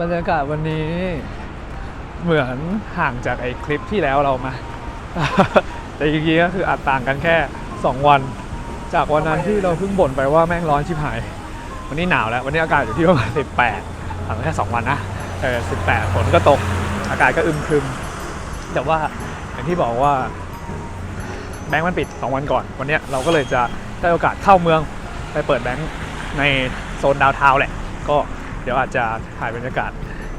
บรรยากาศวันนี้ เหมือนห่างจากไอ้คลิปที่แล้วเรามา แต่จริงๆก็คืออาจต่างกันแค่ 2 วัน จากวันนั้นที่เราเพิ่งบ่นไปว่าแม่งร้อนชิบหาย วันนี้หนาวแล้ว วันนี้อากาศอยู่ที่ประมาณ18ห่างกันแค่2วันนะเออ18ฝนก็ตก อากาศก็อึมครึม แต่ว่าอย่างที่บอกว่าแบงก์มันปิด 2 วันก่อน วันนี้เราก็เลยจะได้โอกาสเข้าเมืองไปเปิดแบงก์ในโซนดาวน์ทาแหละ ก็ ดี๋ยวอาจจะถ่ายบรรยากาศ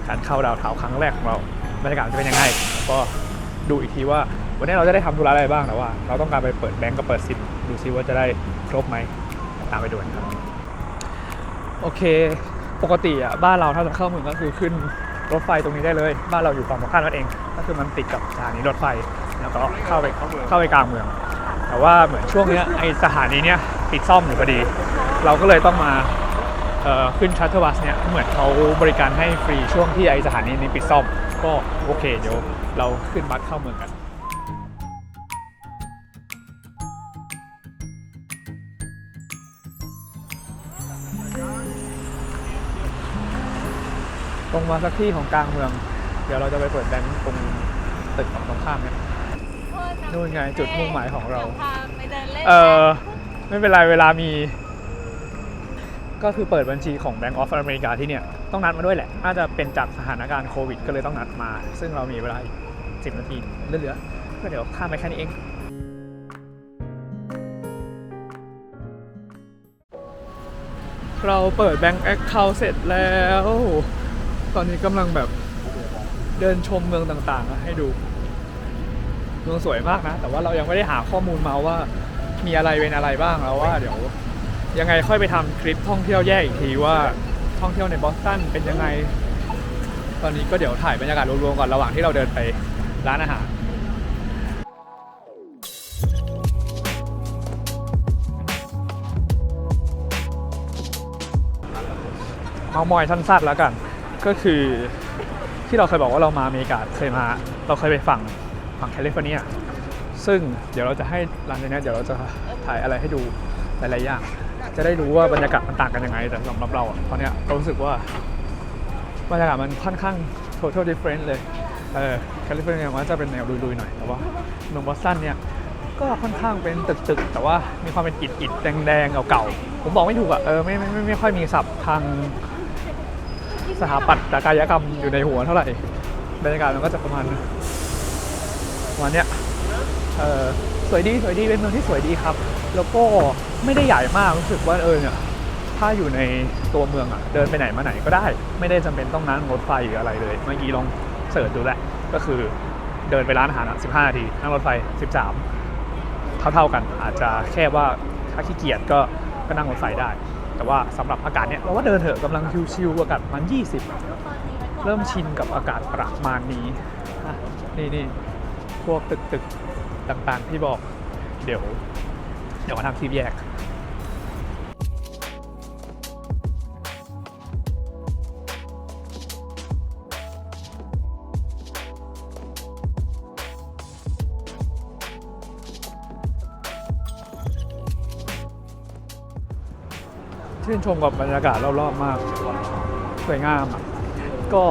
การเข้าดาวน์ทาครั้งแรกของเราบรรยากาศจะเป็นยังไงก็ดูอีกทีว่า วันนี้เราจะได้ทำธุระอะไรบ้างแต่ว่า เราต้องการไปเปิดแบงก์กับเปิดซิปดูซิว่าจะได้ครบไหมตามไปดูกันครับ โอเค ปกติอะบ้านเราถ้าจะเข้าเมืองก็คือขึ้นรถไฟตรงนี้ได้เลย บ้านเราอยู่ฝั่งตรงข้ามนั่นเอง ก็คือมันติดกับสถานีรถไฟแล้วก็เข้าไปเข้าไปกลางเมือง แต่ว่าเหมือนช่วงเนี้ยไอสถานีเนี้ยปิดซ่อมอยู่พอดี เราก็เลยต้องมา ขึ้นชัตเตอร์บัสเนี่ยเหมือนเขาบริการให้ฟรีช่วงที่ไอสถานีนี้ปิดซ่อม ก็โอเคเดี๋ยวเราขึ้นบัสเข้าเมืองกันตรงมาสักที่ของกลางเมือง เดี๋ยวเราจะไปเปิดแบงค์ตรงตึกของตรงข้ามเนี่ยนู่นไงจุดมุ่งหมายของเราพาไปเดินเล่นเออไม่เป็นไรเวลามี ก็คือเปิดบัญชีของ Bank of America ที่เนี่ยต้องนัดมาด้วยแหละ น่าจะเป็นจากสถานการณ์โควิด ก็เลยต้องนัดมา ซึ่งเรามีเวลาอีก 10 นาทีเหลือๆก็เดี๋ยวข้ามไปแค่นี้เอง เราเปิด Bank Account เสร็จแล้ว ตอนนี้กำลังแบบเดินชมเมืองต่างๆ ให้ดู เมืองสวยมากนะ แต่ว่าเรายังไม่ได้หาข้อมูลมาว่ามีอะไรเป็นอะไรบ้างแล้วว่าเดี๋ยว ยังไงค่อยไปทำคลิปท่องเที่ยวแยกอีกทีว่าท่องเที่ยวในบอสตันเป็นยังไง ตอนนี้ก็เดี๋ยวถ่ายบรรยากาศรวมๆก่อนระหว่างที่เราเดินไปร้านอาหารเมามอยสั้นๆแล้วกัน ก็คือที่เราเคยบอกว่าเรามาอเมริกาเคยมา เราเคยไปฝั่งฝั่งแคลิฟอร์เนีย ซึ่งเดี๋ยวเราจะให้หลังจากนี้เดี๋ยวเราจะถ่ายอะไรให้ดูหลายๆอย่าง จะได้รู้ว่าบรรยากาศมันต่างกันยังไง แต่สำหรับเราอะตอนเนี้ยเรารู้สึกว่าบรรยากาศมันค่อนข้าง total different เลย เออแคลิฟอร์เนียมันจะเป็นแนวลุยๆหน่อยแต่ว่าเมืองบอสตันเนี่ยก็ค่อนข้างเป็นตึกๆ แต่ว่ามีความเป็นอิฐๆแดงๆเก่าๆผมบอกไม่ถูกอะเออไม่ไม่ไม่ไม่ค่อยมีศัพท์ทางสถาปัตยกายกรรมอยู่ในหัวเท่าไหร่บรรยากาศมันก็จะประมาณประมาณเนี้ยเออสวยดีสวยดีเป็นเมืองที่สวยดีครับ แล้วก็ ไม่ได้ใหญ่มากรู้สึกว่าเออเนี่ยถ้าอยู่ในตัวเมืองอะเดินไปไหนมาไหนก็ได้ ไม่ได้จำเป็นต้องนั่งรถไฟหรืออะไรเลยเมื่อกี้ลองเสิร์ชดูแหละก็คือเดินไปร้านอาหารอะ15นาทีนั่งรถไฟ 13 เท่าๆกัน อาจจะแค่ว่าถ้าขี้เกียจก็ก็นั่งรถไฟได้ แต่ว่าสำหรับอากาศเนี่ยเราว่าเดินเถอะกำลังชิวๆอากาศมัน 20 เริ่มชินกับอากาศประมาณนี้นี่นี่พวกตึกตึกๆต่างๆที่บอกเดี๋ยว เดี๋ยวมาทำคลิปแยกชื่นชมกับบรรยากาศรอบๆมาก สวยงามอะก็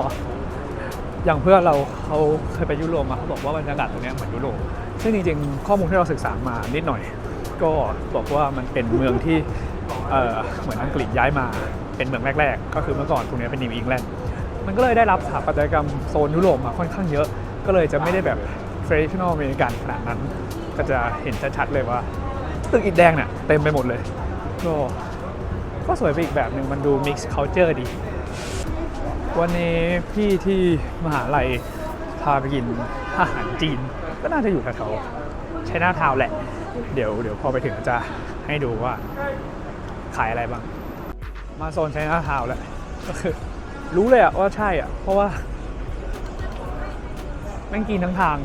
อย่างเพื่อนเราเขาเคยไปยุโรปมาเขาบอกว่าบรรยากาศตรงนี้เหมือนยุโรปซึ่งจริงๆข้อมูลที่เราศึกษามานิดหน่อย ก็บอกว่ามันเป็นเมืองที่เเหมือนอังกฤษย้ายมาเป็นเมืองแรก ๆ ก็คือเมื่อก่อนตรงนี้เป็นนิวอิงแลนด์มันก็เลยได้รับสถาปัตยกรรมโซนยุโรปมาค่อนข้างเยอะ ก็เลยจะไม่ได้แบบ traditional อเมริกันขนาดนั้น ก็จะเห็นชัดๆเลยว่า ตึกอิฐแดงเนี่ยเต็มไปหมดเลย ก็ก็สวยไปอีกแบบหนึ่งมันดู mix culture ดี วันนี้พี่ที่มหาลัยพาไปกินอาหารจีน ก็น่าจะอยู่แถวๆ ช้หน้าทาวแหละ เดี๋ยวเดี๋ยวพอไปถึงจะให้ดูว่าขายอะไรบ้าง มาโซนใช้หน้าทาวแล้วก็คือรู้เลยอะว่าใช่อะเพราะว่าแม่งกินทั้งทาง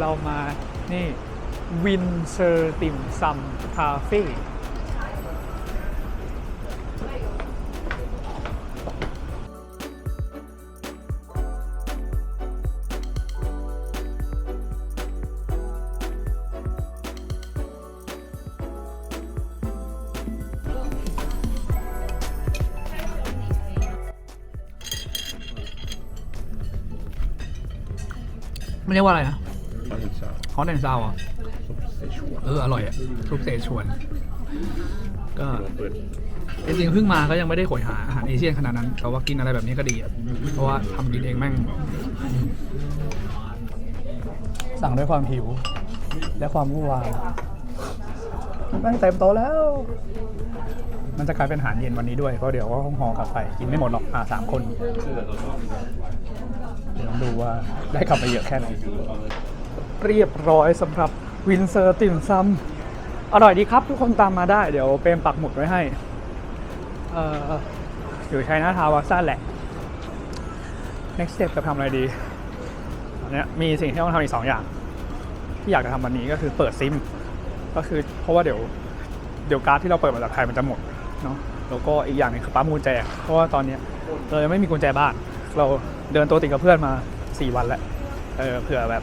เรามานี่วินเซอร์ติมซัมคาเฟ่ นเรียกว่าอะไรนะฮอตแอนด์ซาวอะเอออร่อยอะซุปเสฉวน ก็จริงๆเพิ่งมาก็ยังไม่ได้ขวยหาอาหารเอเชียขนาดนั้น แต่ว่ากินอะไรแบบนี้ก็ดีอะเพราะว่าทำกินเองแม่ง สั่งด้วยความหิว และความวุ่นวายแม่งเต็มโตแล้ว มันจะกลายเป็นอาหารเย็นวันนี้ด้วยเพราะเดี๋ยวก็ต้องห่อกลับไปกินไม่หมดหรอกอ่าสามคนเดี๋ยวลองดูว่าได้กลับไปเยอะแค่ไหนเรียบร้อยสำหรับวินเซอร์ติ่มซำอร่อยดีครับทุกคนตามมาได้เดี๋ยวเปรมปักหมุดไว้ให้ เอ่ออยู่ชัยนาทาวาซ่าแหละ next step จะทำอะไรดีตอนเนี้ยมีสิ่งที่ต้องทำอีกสองอย่าง ที่อยากจะทำวันนี้ก็คือเปิดซิม ก็คือเพราะว่าเดี๋ยวเดี๋ยวการ์ดที่เราเปิดมาจากไทยมันจะหมด เนาะแล้วก็อีกอย่างหนึงคือปั๊มกุญแจ เพราะว่าตอนนี้เรายังไม่มีกุญแจบ้าน เราเดินตัวติดกับเพื่อนมา 4 วันแล้วเออเผื่อแบบ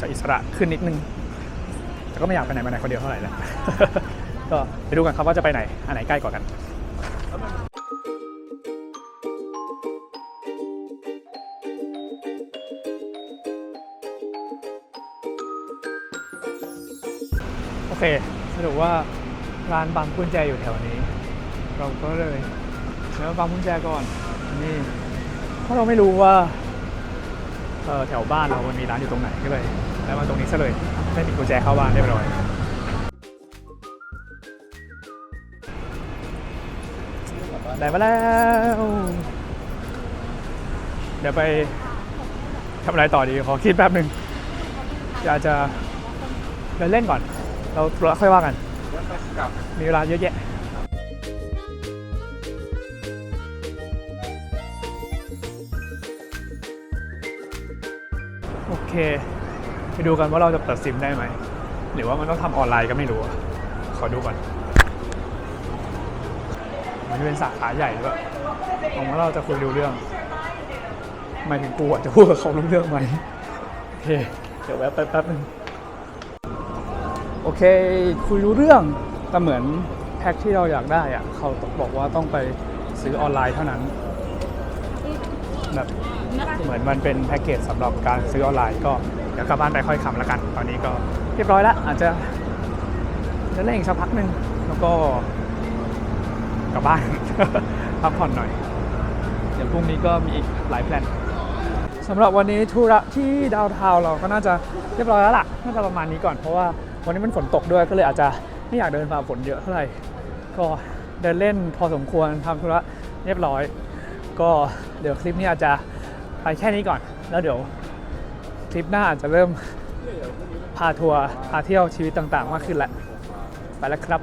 จะอิสระขึ้นนิดนึง แต่ก็ไม่อยากไปไหนมาไหนคนเดียวเท่าไหร่แหละก็ไปดูกันครับว่าจะไปไหน อันไหนใกล้กว่ากันโอเคสรุปว่าร้านปั๊มกุญแจอยู่แถวนี้ เราก็เลยแล้วปั๊มกุญแจก่อนนี่เพราะเราไม่รู้ว่าเออแถวบ้านเรามันมีร้านอยู่ตรงไหนก็เลย แล้วมาตรงนี้ซะเลยได้มีกุญแจเข้าบ้านเรียบร้อยได้มาแล้ว เดี๋ยวไปทำอะไรต่อดีขอคิดแป๊บหนึ่งอยากจะเดินเล่นก่อน เราเราค่อยว่ากันมีเวลาเยอะแยะ ไปดูกันว่าเราจะเปิดซิมได้ไหม หรือว่ามันต้องทำออนไลน์ก็ไม่รู้ ขอดูก่อน มันเป็นสาขาใหญ่ด้วยหวังว่าเราจะคุยดูเรื่องหมายถึงกูจะพูดกับเขารู้เรื่องไหมโอเค เดี๋ยวแวะแป๊บนึงโอเค คุยรู้เรื่องแต่เหมือนแพ็คที่เราอยากได้อะเขาบอกว่าต้องไปซื้อออนไลน์เท่านั้น แบบเหมือนมันเป็นแพ็กเกจสำหรับการซื้อออนไลน์ก็เดี๋ยวกลับบ้านไปค่อยคำแล้วกัน ตอนนี้ก็เรียบร้อยแล้วอาจจะจะเล่นอีกสักพักหนึ่งแล้วก็กลับบ้านพักผ่อนหน่อย เดี๋ยวพรุ่งนี้ก็มีอีกหลายแพลนสำหรับวันนี้ธุระที่ดาวน์ทาวเราก็น่าจะเรียบร้อยแล้วล่ะน่าจะประมาณนี้ก่อนเพราะว่าวันนี้มันฝนตกด้วยก็เลยอาจจะไม่อยากเดินฝ่าฝนเยอะเท่าไหร่ก็เดินเล่นพอสมควรทำธุระเรียบร้อย ก็เดี๋ยวคลิปนี้อาจจะไปแค่นี้ก่อน แล้วเดี๋ยวคลิปหน้าอาจจะเริ่มพาทัวร์พาเที่ยวชีวิตต่างๆ มากขึ้นแหละ ไปแล้วครับ